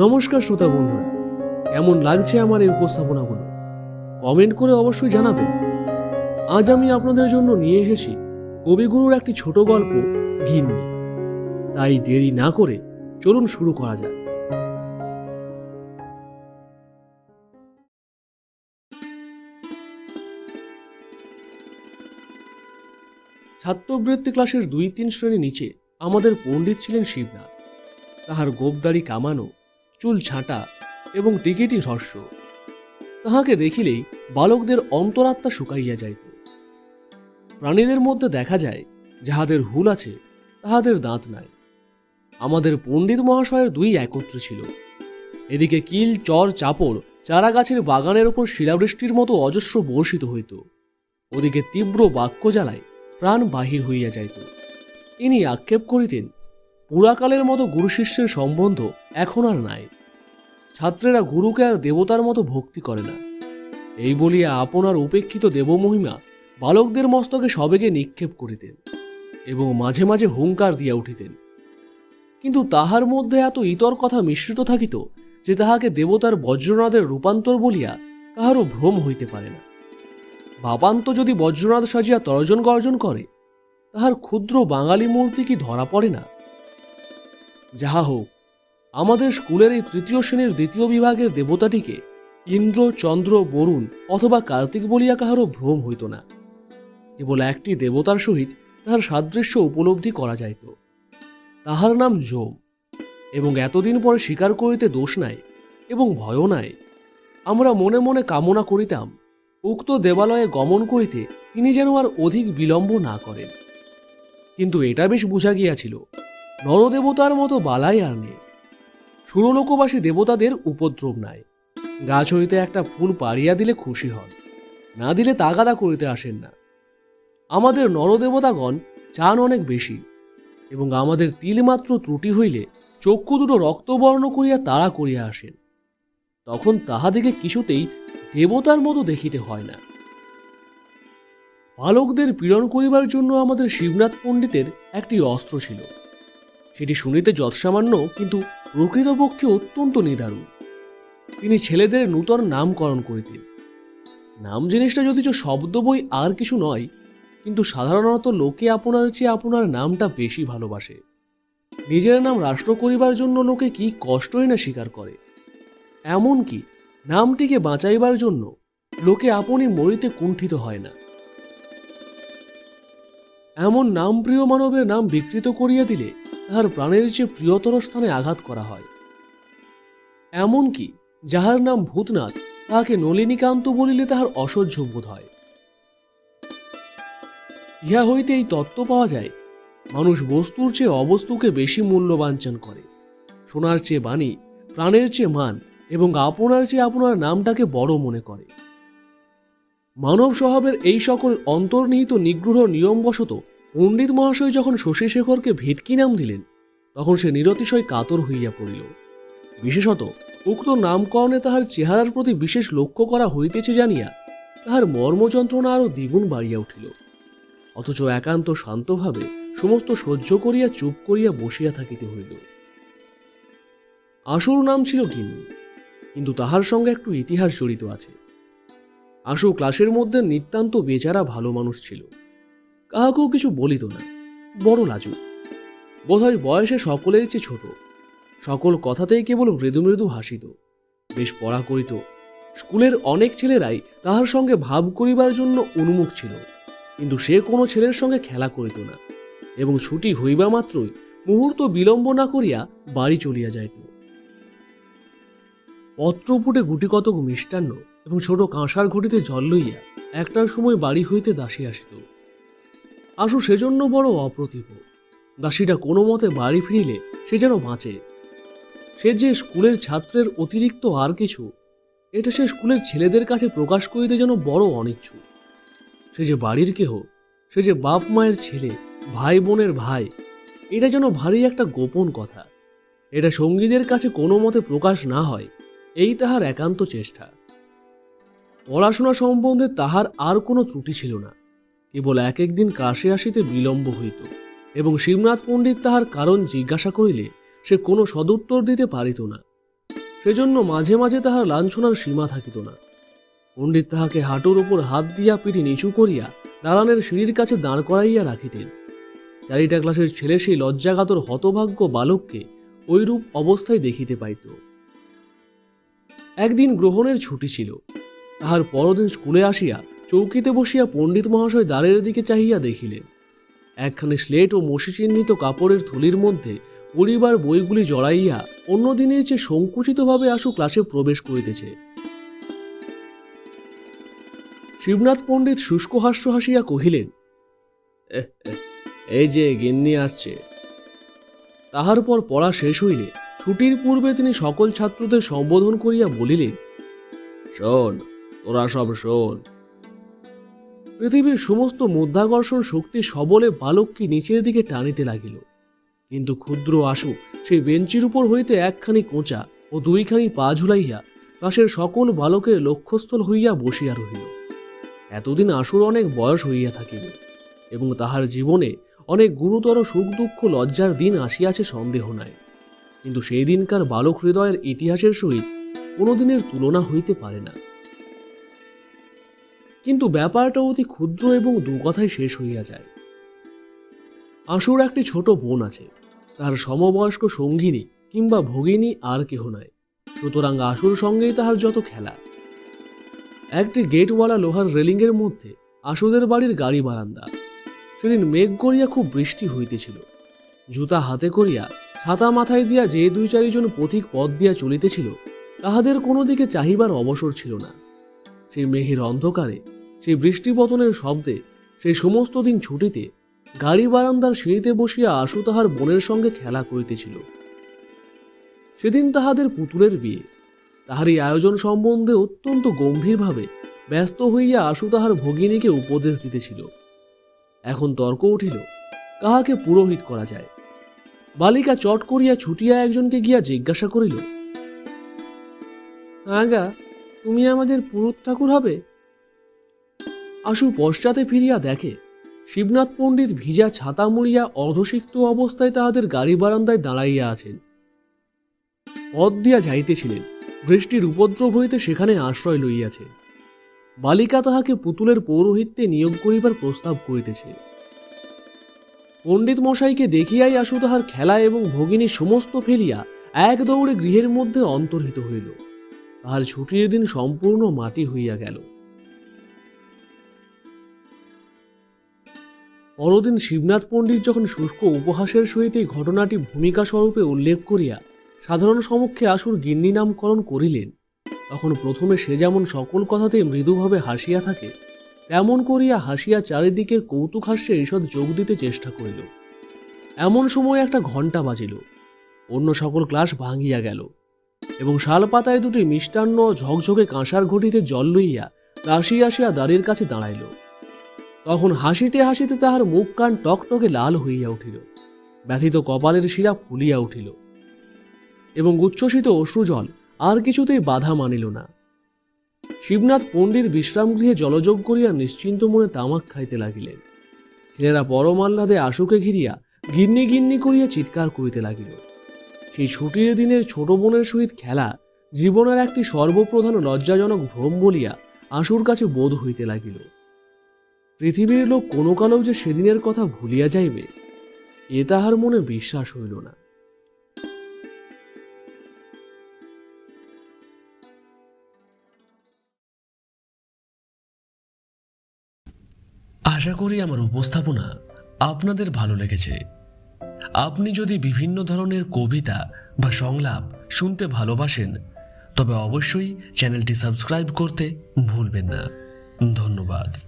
নমস্কার শ্রোতা বন্ধুরা। কেমন লাগছে আমার এই উপস্থাপনাগুলো? কমেন্ট করে অবশ্যই জানাবেন আজ আমি আপনাদের জন্য নিয়ে এসেছি কবিগুরুর একটি ছোট গল্প গিন্নি তাই দেরি না করে চলুন শুরু করা যাক। ছাত্রবৃত্তি ক্লাসের দুই তিন শ্রেণি নিচে আমাদের পণ্ডিত ছিলেন শিবনাথ। তাহার গোপদারি কামানো চুল ছাঁটা এবং টিকিটি হ্রস্ব তাহাকে দেখিলেই বালকদের অন্তরাত্মা শুকাইয়া যাইত। প্রাণীদের মধ্যে দেখা যায়, যাহাদের হুল আছে, তাহাদের দাঁত নাই। আমাদের পণ্ডিত মহাশয়ের দুই একত্র ছিল। এদিকে কিল, চর, চাপড় চারা গাছের বাগানের ওপর শিলাবৃষ্টির মতো অজস্র বর্ষিত হইত। ওদিকে তীব্র বাক্য জ্বালায় প্রাণ বাহির হইয়া যাইত। তিনি আক্ষেপ করিতেন পুরাকালের মতো গুরু শিষ্যের সম্বন্ধ এখন আর নাই। ছাত্রেরা গুরুকে আর দেবতার মতো ভক্তি করে না। এই বলিয়া আপনার উপেক্ষিত দেবমহিমা বালকদের মস্তকে সবেগে নিক্ষেপ করিতেন এবং মাঝে মাঝে হুঙ্কার দিয়া উঠিতেন। কিন্তু তাহার মধ্যে এত ইতর কথা মিশ্রিত থাকিত যে তাহাকে দেবতার বজ্রনাথের রূপান্তর বলিয়া কাহারও ভ্রম হইতে পারে না। বাবান্ত যদি বজ্রনাথ সাজিয়া তর্জন গর্জন করে, তাহার ক্ষুদ্র বাঙালি মূর্তি কি ধরা পড়ে না? যাহা হোক, আমাদের স্কুলের এই তৃতীয় শ্রেণির দ্বিতীয় বিভাগের দেবতাটিকে ইন্দ্র, চন্দ্র, বরুণ অথবা কার্তিক বলিয়া কাহারও ভ্রম হইত না। কেবল একটি দেবতার সহিত তাহার সাদৃশ্য উপলব্ধি করা যাইত। তাহার নাম যোম। এবং এতদিন পরে স্বীকার করিতে দোষ নাই এবং ভয়ও নাই। আমরা মনে মনে কামনা করিতাম, উক্ত দেবালয়ে গমন করিতে তিনি যেন আর অধিক বিলম্ব না করেন। কিন্তু এটা বেশ বুঝা গিয়াছিল নরদেবতার মতো বালাই আর নেই। সুরলোকবাসী দেবতাদের উপদ্রব নাই। গাছ হইতে একটা ফুল পাড়িয়া দিলে খুশি হন। না দিলে তাগাদা করিতে আসেন না। আমাদের নরদেবতাগণ চান অনেক বেশি এবং আমাদের তিলমাত্র ত্রুটি হইলে চক্ষু দুটো রক্তবর্ণ করিয়া তাড়া করিয়া আসেন। তখন তাহাদিকে কিছুতেই দেবতার মতো দেখিতে হয় না। বালকদের পীড়ন করিবার জন্য আমাদের শিবনাথ পণ্ডিতের একটি অস্ত্র ছিল। সেটি শুনিতে যৎসামান্য, কিন্তু প্রকৃতপক্ষে অত্যন্ত নিদারুণ। তিনি ছেলেদের নূতন নামকরণ করিতেন। নাম জিনিসটা যদিচ শব্দ বই আর কিছু নয়, কিন্তু সাধারণত লোকে আপনার চেয়ে আপনার নামটা বেশি ভালোবাসে। নিজের নাম রাষ্ট্র করিবার জন্য লোকে কি কষ্টই না স্বীকার করে। এমন কি নামটিকে বাঁচাইবার জন্য লোকে আপনি মরিতে কুণ্ঠিত হয় না। এমন নাম প্রিয় মানবের নাম বিকৃত করিয়া দিলে তাহার প্রাণের চেয়ে প্রিয়তর স্থানে আঘাত করা হয়। এমন কি যাহার নাম ভূতনাথ, তাহাকে নলিনীকান্ত বলিলে তাহার অসহ্য বোধ হয়। ইহা হইতে এই তত্ত্ব পাওয়া যায়, মানুষ বস্তুর চেয়ে অবস্তুকে বেশি মূল্যবাঞ্চন করে। সোনার চেয়ে বাণী, প্রাণের চেয়ে মান এবং আপনার চেয়ে আপনার নামটাকে বড় মনে করে। মানব স্বভাবের এই সকল অন্তর্নিহিত নিগ্রহ নিয়মবশত পণ্ডিত মহাশয় যখন শশীশেখরকে ভেটকি নাম দিলেন, তখন সে নিরতিশয় কাতর হইয়া পড়িল। বিশেষত উক্ত নামকরণে তাহার চেহারার প্রতি বিশেষ লক্ষ্য করা হইতেছে জানিয়া তাহার মর্মযন্ত্রণা আরও দ্বিগুণ বাড়িয়া উঠিল। অথচ একান্ত শান্তভাবে সমস্ত সহ্য করিয়া চুপ করিয়া বসিয়া থাকিতে হইল। আশুর নাম ছিল গিন্নি কিন্তু তাহার সঙ্গে একটু ইতিহাস জড়িত আছে। আশু ক্লাসের মধ্যে নিতান্ত বেচারা ভালো মানুষ ছিল। কাহাকেও কিছু বলিত না। বড় লাজু বোধহয় বয়সে সকলের চেয়ে ছোট। সকল কথাতেই কেবল মৃদু মৃদু হাসিত বেশ পড়া করিত স্কুলের অনেক ছেলেরাই তাহার সঙ্গে ভাব করিবার জন্য উন্মুখ ছিল। কিন্তু সে কোনো ছেলের সঙ্গে খেলা করিত না। এবং ছুটি হইবা মাত্রই মুহূর্ত বিলম্ব না করিয়া বাড়ি চলিয়া যাইত। পত্রপুটে গুটি কতক মিষ্টান্ন এবং ছোট কাঁসার ঘটিতে জল লইয়া একটার সময় বাড়ি হইতে দাসী আসিত। আশু সেজন্য বড় অপ্রতিভ। দাসীটা কোনো মতে বাড়ি ফিরিলে সে যেন বাঁচে। সে যে স্কুলের ছাত্রের অতিরিক্ত আর কিছু, এটা সে স্কুলের ছেলেদের কাছে প্রকাশ করিতে যেন বড় অনিচ্ছুক। সে যে বাড়ির কেহ, সে যে বাপ মায়ের ছেলে, ভাই বোনের ভাই, এটা যেন ভারী একটা গোপন কথা। এটা সঙ্গীদের কাছে কোনো মতে প্রকাশ না হয়, এই তাহার একান্ত চেষ্টা। পড়াশোনা সম্বন্ধে তাহার আর কোনো ত্রুটি ছিল না। কেবল এক একদিন কাশে আসিতে বিলম্ব হইত, এবং শিবনাথ পণ্ডিত তাহার কারণ জিজ্ঞাসা করিলে সে কোনো সদুত্তর দিতে পারিত না। সেজন্য মাঝে মাঝে তাহার লাঞ্ছনার সীমা থাকিত না। পণ্ডিত তাহাকে হাঁটুর উপর হাত দিয়া পিঠি নিচু করিয়া দালানের সিঁড়ির কাছে দাঁড় করাইয়া রাখিতেন। চারিটা ক্লাসের ছেলে সেই লজ্জাগাতর হতভাগ্য বালককে ঐরূপ অবস্থায় দেখিতে পাইত। একদিন গ্রহণের ছুটি ছিল, তাহার পরদিন স্কুলে আসিয়া চৌকিতে বসিয়া পণ্ডিত মহাশয় দ্বারের দিকে চাহিয়া দেখিলেন। একখানি স্লেট ও মসি চিহ্নিত কাপড়ের থলির মধ্যে পরিবার বইগুলি জড়াইয়া অন্য দিনের চেয়ে সংকুচিতভাবে আশু ক্লাসে প্রবেশ করিতেছে। শিবনাথ পণ্ডিত শুষ্ক হাস্য হাসিয়া কহিলেন "এহ, এহ, এই যে গিন্নি আসছে। তাহার পর পড়া শেষ হইলে ছুটির পূর্বে তিনি সকল ছাত্রদের সম্বোধন করিয়া বলিলেন শোন তোরা সব শোন। পৃথিবীর সমস্ত মধ্যাকর্ষণ শক্তি সবলে বালককে নিচের দিকে টানিতে লাগিল। কিন্তু ক্ষুদ্র আশু সেই বেঞ্চির উপর হইতে একখানি কোঁচা ও দুইখানি পা ঝুলাইয়া ক্লাসের সকল বালকের লক্ষ্যস্থল হইয়া বসিয়া রহিল। এতদিন আশুর অনেক বয়স হইয়া থাকিল এবং তাহার জীবনে অনেক গুরুতর সুখ দুঃখ লজ্জার দিন আসিয়াছে সন্দেহ নাই। কিন্তু সেই দিনকার বালক হৃদয়ের ইতিহাসের সহিত কোনোদিনের তুলনা হইতে পারে না। কিন্তু ব্যাপারটা অতি ক্ষুদ্র এবং দু কথায় শেষ হইয়া যায়। আশুর একটি ছোট বোন আছে। তার সমবয়স্ক সঙ্গিনী কিংবা ভগিনী আর কেহ নাই। সুতরাং আশুর সঙ্গেই তাহার যত খেলা। একটি গেটওয়ালা লোহার রেলিংয়ের মধ্যে আশুদের বাড়ির গাড়ি বারান্দা। সেদিন মেঘ করিয়া খুব বৃষ্টি হইতেছিল। জুতা হাতে করিয়া ছাতা মাথায় দিয়া যে দুই চারিজন পথিক পথ দিয়া চলিতেছিল, তাহাদের কোনো দিকে চাহিবার অবসর ছিল না। সেই মেঘের অন্ধকারে সেই বৃষ্টিপতনের শব্দে সেই সমস্ত দিন ছুটিতে গাড়ি বারান্দার সিঁড়িতে বসিয়া আশু তাহার বোনের সঙ্গে খেলা করিতেছিল। সেদিন তাহাদের পুতুলের বিয়ে। তাহার এই আয়োজন সম্বন্ধে অত্যন্ত গম্ভীরভাবে ব্যস্ত হইয়া আশু তাহার ভগিনীকে উপদেশ দিতেছিল। এখন তর্ক উঠিল, কাহাকে পুরোহিত করা যায়? বালিকা চট করিয়া ছুটিয়া একজনকে গিয়া জিজ্ঞাসা করিল আগা তুমি আমাদের পুরুত ঠাকুর হবে? আশু পশ্চাতে ফিরিয়া দেখে, শিবনাথ পণ্ডিত ভিজা ছাতা মুড়িয়া অর্ধসিক্ত অবস্থায় তাহাদের গাড়ি বারান্দায় দাঁড়াইয়া আছেন। পথ দিয়া যাইতেছিলেন, বৃষ্টির উপদ্রব হইতে সেখানে আশ্রয় লইয়াছে। বালিকা তাহাকে পুতুলের পৌরোহিত্যে নিয়োগ করিবার প্রস্তাব করিতেছে। পণ্ডিত মশাইকে দেখিয়াই আশু তাহার খেলা এবং ভগিনী সমস্ত ফেলিয়া এক দৌড়ে গৃহের মধ্যে অন্তর্হিত হইল। তাহার ছুটির দিন সম্পূর্ণ মাটি হইয়া গেল। পরদিন শিবনাথ পণ্ডিত যখন শুষ্ক উপহাসের সহিত এই ঘটনাটি ভূমিকা স্বরূপে উল্লেখ করিয়া সাধারণ সমক্ষে আসুর গিন্নি নামকরণ করিলেন, তখন প্রথমে সে যেমন সকল কথাতেই মৃদুভাবে হাসিয়া থাকে, তেমন করিয়া হাসিয়া চারিদিকের কৌতুক হাস্যে ঈষৎ যোগ দিতে চেষ্টা করিল। এমন সময় একটা ঘণ্টা বাজিল, অন্য সকল ক্লাস ভাঙিয়া গেল এবং শালপাতায় দুটি মিষ্টান্ন ঝকঝকে কাঁসার ঘটিতে জল লইয়া রাশি আসিয়া দ্বারের কাছে দাঁড়াইল। তখন হাসিতে হাসিতে তাহার মুখ কান টকটকে লাল হইয়া উঠিল। ব্যথিত কপালের শিরা ফুলিয়া উঠিল। এবং উচ্ছ্বসিত অশ্রুজল আর কিছুতেই বাধা মানিল না। শিবনাথ পণ্ডিত বিশ্রামগৃহে জলযোগ করিয়া নিশ্চিন্ত মনে তামাক খাইতে লাগিলেন। ছেলেরা পরমাহ্লাদে আশুকে ঘিরিয়া গিন্নি গিন্নি করিয়া চিৎকার করিতে লাগিল। সেই ছুটির দিনের ছোট বোনের সহিত খেলা জীবনের একটি সর্বপ্রধান লজ্জাজনক ভ্রম বলিয়া আশুর কাছে বোধ হইতে লাগিল। পৃথিবীর লোক কোনো কালেও যে সেদিনের কথা ভুলিয়া যাইবে, এ তাহার মনে বিশ্বাস হইল না। আশা করি আমার উপস্থাপনা আপনাদের ভালো লেগেছে। আপনি যদি বিভিন্ন ধরনের কবিতা বা সংলাপ শুনতে ভালোবাসেন, তবে অবশ্যই চ্যানেলটি সাবস্ক্রাইব করতে ভুলবেন না। ধন্যবাদ।